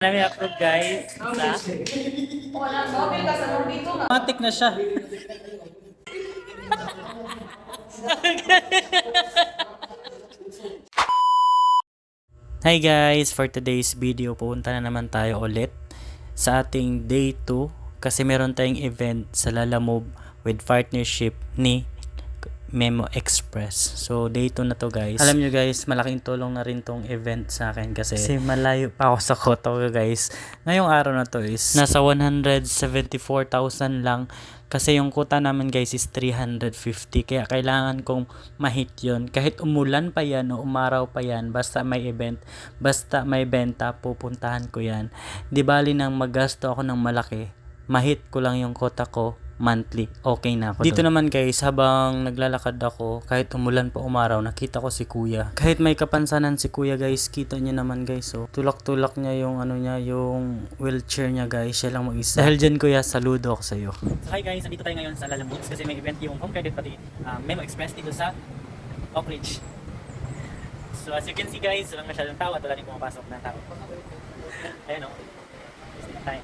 Namin approve guys. Nga. Matik na siya. Hi guys! For today's video, pupunta na naman tayo ulit sa ating day 2 kasi meron tayong event sa Lalamove with partnership ni Memo Express. So, day 2 na to guys. Alam nyo guys, malaking tulong na rin tong event sa akin kasi, kasi malayo pa ako sa Koto guys. Ngayong araw na to is nasa 174,000 lang kasi yung kuta namin guys is 350 kaya kailangan kong mahit yon kahit umulan pa yan o umaraw pa yan basta may event basta may benta pupuntahan ko yan di bali nang magasto ako ng malaki mahit ko lang yung kota ko monthly. Okay na ako Dito naman guys, habang naglalakad ako, kahit umulan pa umaraw, nakita ko si kuya. Kahit may kapansanan si kuya guys, kita niya naman guys. So, tulak-tulak niya yung ano niya, yung wheelchair niya guys. Siya lang mag-isa. Dahil dyan kuya, saludo ako sa iyo. Hi guys, nandito tayo ngayon sa Lalamoods kasi may event yung Home Credit pati um, Memo Express dito sa Oak Ridge. So as you can see guys, walang masyadong tao at wala rin pumapasok na tao. Ayun o. Busy na tayo.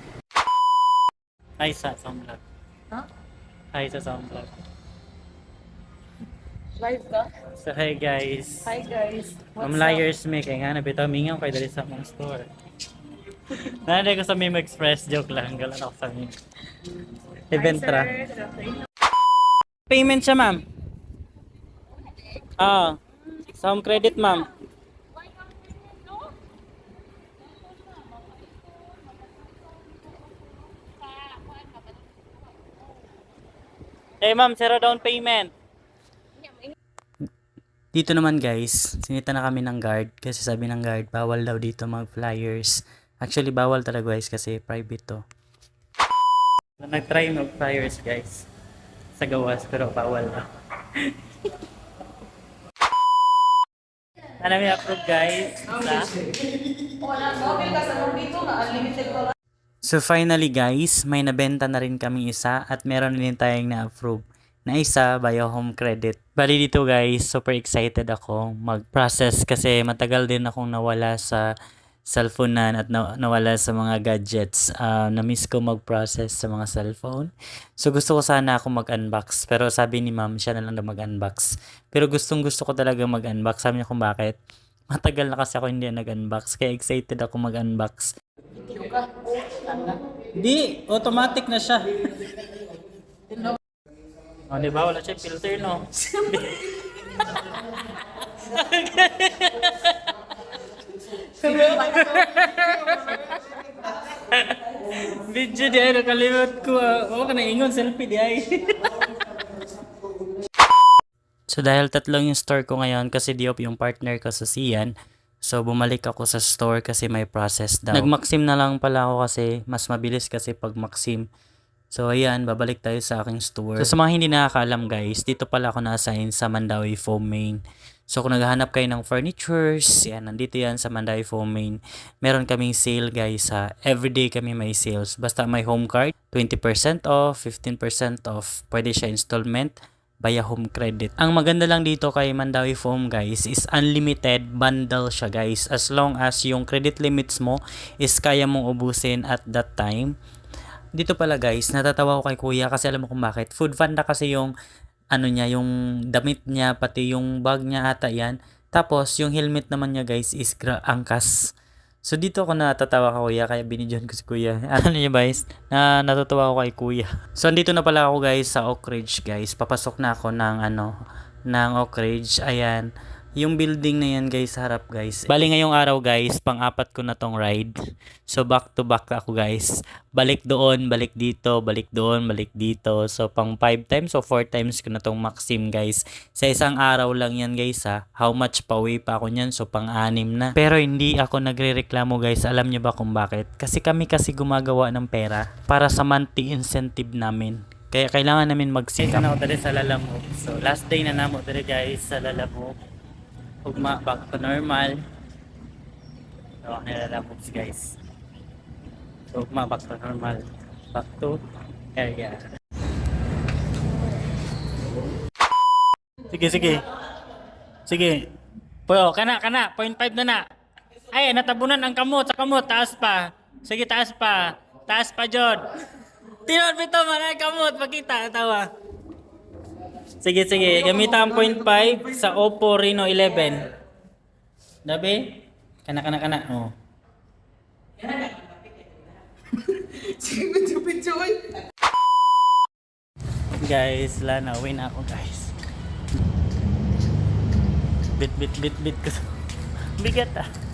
Hi sa Soundvlog. Ha? Hi sa Soundvlog. Live ka? So hi guys. Hi guys. Ang liars me kay nga nabitaw mingaw kay dali sa mong store. Nanay ko sa Memo Express joke lang galan ako sa Memo. Event ra. Payment siya, ma'am. Ah. Sa home credit, ma'am. Eh, ma'am, zero down payment. Dito naman guys, sinita na kami ng guard kasi sabi ng guard bawal daw dito mag flyers. Actually bawal talaga guys kasi private to. Nag-try mag flyers guys sa gawas pero bawal na. Ano may approve guys? Sa Wala, mobile ka sa dito nga. Unlimited ka lang. So finally guys, may nabenta na rin kami isa at meron din tayong na-approve na isa via home credit. Bali dito guys, super excited ako mag-process kasi matagal din akong nawala sa cellphone at na- nawala sa mga gadgets. Ah, na-miss ko mag-process sa mga cellphone. So gusto ko sana ako mag-unbox pero sabi ni ma'am siya na lang mag-unbox. Pero gustong gusto ko talaga mag-unbox. Sabi niya kung bakit. Matagal na kasi ako hindi nag-unbox kaya excited ako mag-unbox. Di, automatic na siya. Oh, di ba? Wala siya filter, no? Video di ay nakalimot ko. ah. Oo ka na ingon, selfie di ay. So dahil tatlong yung store ko ngayon kasi Diop yung partner ko sa Sian. So bumalik ako sa store kasi may process daw. Nag-maxim na lang pala ako kasi mas mabilis kasi pag maxim. So ayan, babalik tayo sa aking store. So sa mga hindi nakakaalam guys, dito pala ako na-assign sa Mandawi Foam Main. So kung naghahanap kayo ng furnitures, yan, nandito yan sa Mandawi Foam Main. Meron kaming sale guys ha. Everyday kami may sales. Basta may home card, 20% off, 15% off. Pwede siya installment via home credit. Ang maganda lang dito kay Mandawi Foam guys is unlimited bundle siya guys. As long as yung credit limits mo is kaya mong ubusin at that time. Dito pala guys, natatawa ko kay kuya kasi alam mo kung bakit. Food panda kasi yung ano niya, yung damit niya, pati yung bag niya ata yan. Tapos yung helmet naman niya guys is angkas. So dito ako natatawa ka kuya, kaya binidyon ko si kuya. Ano niyo guys, na natatawa ako kay kuya. So andito na pala ako guys sa Oak Ridge guys. Papasok na ako ng ano, ng Oak Ridge. Ayan. Yung building na yan guys, harap guys. Bali ngayong araw guys, pang-apat ko na tong ride. So back to back ako guys. Balik doon, balik dito, balik doon, balik dito. So pang 5 times o 4 times ko na tong maxim guys. Sa isang araw lang yan guys ha. How much pauwi pa ako niyan? So pang 6 na. Pero hindi ako nagrereklamo guys. Alam niyo ba kung bakit? Kasi kami kasi gumagawa ng pera para sa monthly incentive namin. Kaya kailangan namin magsikap. na ako sa Lalamove. So last day na namo dali guys sa Lalamove. Ugma back to normal. So ako nilalamoves guys. So ugma back to normal. Back to area. Sige, sige. Sige. Po, kana, kana. 0.5 na na. Ay, natabunan ang kamot. Sa kamot, taas pa. Sige, taas pa. Taas pa, Jod. Tinod bito, manay kamot. Pakita, tawa. Sige, sige. Gamitan ang 0.5 sa Oppo Reno 11. Dabi? Kana, kana, kana. Oh. Guys, wala na. Uwi na ako, guys. Bit, bit, bit, bit. Bigat ah.